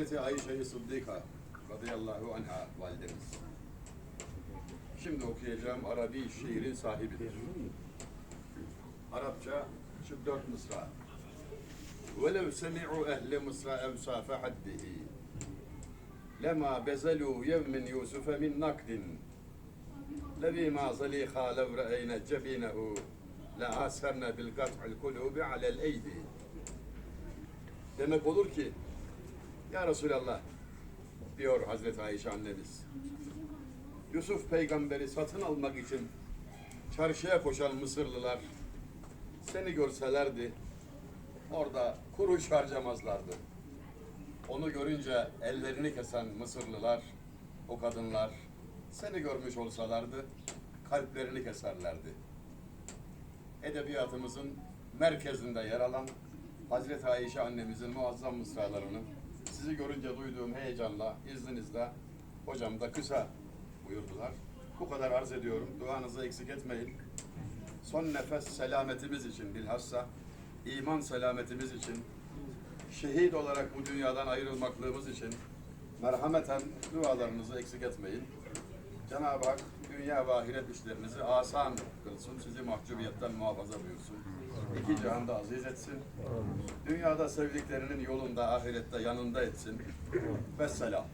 Hazreti Ayşe-i Sıddika radıyallahu anha validemiz. Şimdi okuyacağım Arabi şiirin sahibidir. Arapça şu dört mısra. وَلَوْ سَمِعُوا أَهْلَ مِصْرَ أَوْصَافَ حَدِّهِ لَمَا بَزَلُوا يَوْمٍ يُوسُفَ مِنْ نَقْدٍ لَذ۪ي مَا زَلِيخَا لَوْ رَأَيْنَ جَبِينَهُ لَآسَرْنَ بِالْقَطْعِ الْقُلُوبِ عَلَى الْاَيْدِ Demek olur ki, ya Resulallah, diyor Hazreti Ayşe annemiz, Yusuf peygamberi satın almak için çarşıya koşan Mısırlılar seni görselerdi, orada kuruş harcamazlardı. Onu görünce ellerini kesen Mısırlılar, o kadınlar seni görmüş olsalardı kalplerini keserlerdi. Edebiyatımızın merkezinde yer alan Hazreti Ayşe annemizin muazzam mısralarını sizi görünce duyduğum heyecanla izninizle hocam da kısa buyurdular. Bu kadar arz ediyorum. Duanızı eksik etmeyin. Son nefes selametimiz için bilhassa iman selametimiz için şehit olarak bu dünyadan ayrılmaklığımız için merhameten dualarınızı eksik etmeyin. Cenab-ı Hak dünya ve ahiret işlerinizi asan kılsın, sizi mahcubiyetten muhafaza buyursun. İki cihanda aziz etsin. Dünyada sevdiklerinin yolunda, ahirette yanında etsin. Vesselam.